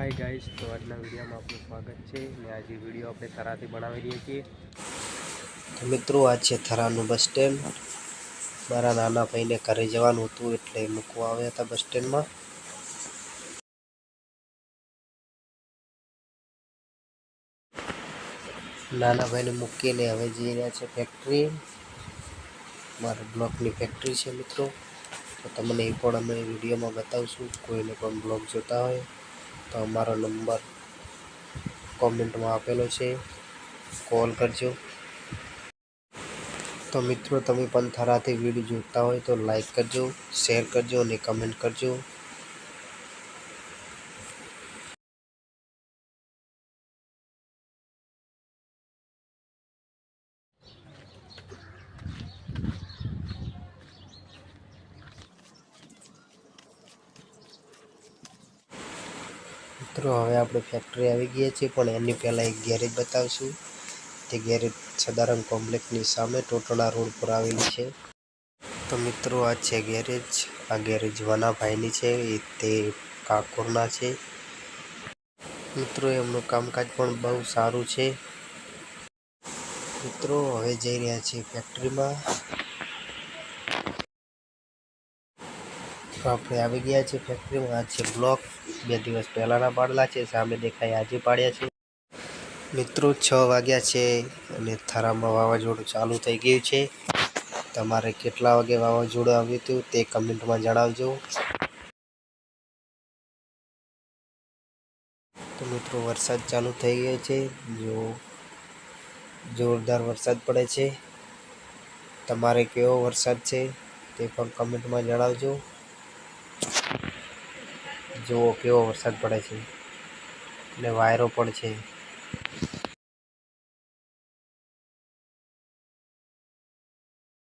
Hi guys તો આજના વિડીયોમાં આપનું સ્વાગત છે. ને આજે વીડિયો આપણે થરાથી બનાવી રહ્યા છીએ. મિત્રો, આ છે થરાનું બસ સ્ટેન્ડ. મારા નાના ભાઈને ઘરે જવાનું હતું એટલે મૂકવા આવ્યા હતા બસ સ્ટેન્ડમાં. નાના ભાઈને મૂકીને હવે જઈ રહ્યા છે ફેક્ટરી મારા બ્લોકની ફેક્ટરી છે મિત્રો. તો તમને એ પણ અમે વિડીયોમાં બતાવશું. કોઈને પણ બ્લોગ જોતા હોય. તો અમારો નંબર કોમેન્ટમાં આપેલો છે. કોલ કરજો. તો મિત્રો, તમે પણ થરાથી વીડિયો જોતા હોય તો લાઈક કરજો, શેર કરજો અને કમેન્ટ કરજો. મિત્રો, હવે આપણે ફેક્ટરી આવી ગયા છીએ, પણ એની પહેલાં એક ગેરેજ બતાવશું. તે ગેરેજ સદારંગ કોમ્પ્લેક્સની સામે ટોટોડા રોડ પર આવેલી છે. તો મિત્રો, આ છે ગેરેજ આ ગેરેજ વનાભાઈની છે તે કાકોરના છે. મિત્રો, એમનું કામકાજ પણ બહુ સારું છે. મિત્રો, હવે જઈ રહ્યા છીએ ફેક્ટરીમાં આપણે આવી ગયા છે ફેક્ટરીમાં આ છે બ્લોક બે દિવસ પહેલાંના પાડેલા છે, સામે દેખાય આજે પાડ્યા છે. મિત્રો, છ વાગ્યા છે અને થરામાં વાવાઝોડું ચાલુ થઈ ગયું છે. તમારે કેટલા વાગે વાવાઝોડું આવ્યું હતું તે કમેન્ટમાં જણાવજો. તો મિત્રો, વરસાદ ચાલુ થઈ ગયો છે. જો જોરદાર વરસાદ પડે છે. તમારે કેવો વરસાદ છે તે પણ કમેન્ટમાં જણાવજો. જુઓ કેવો વરસાદ પડે છે. અને વાયરો પણ છે.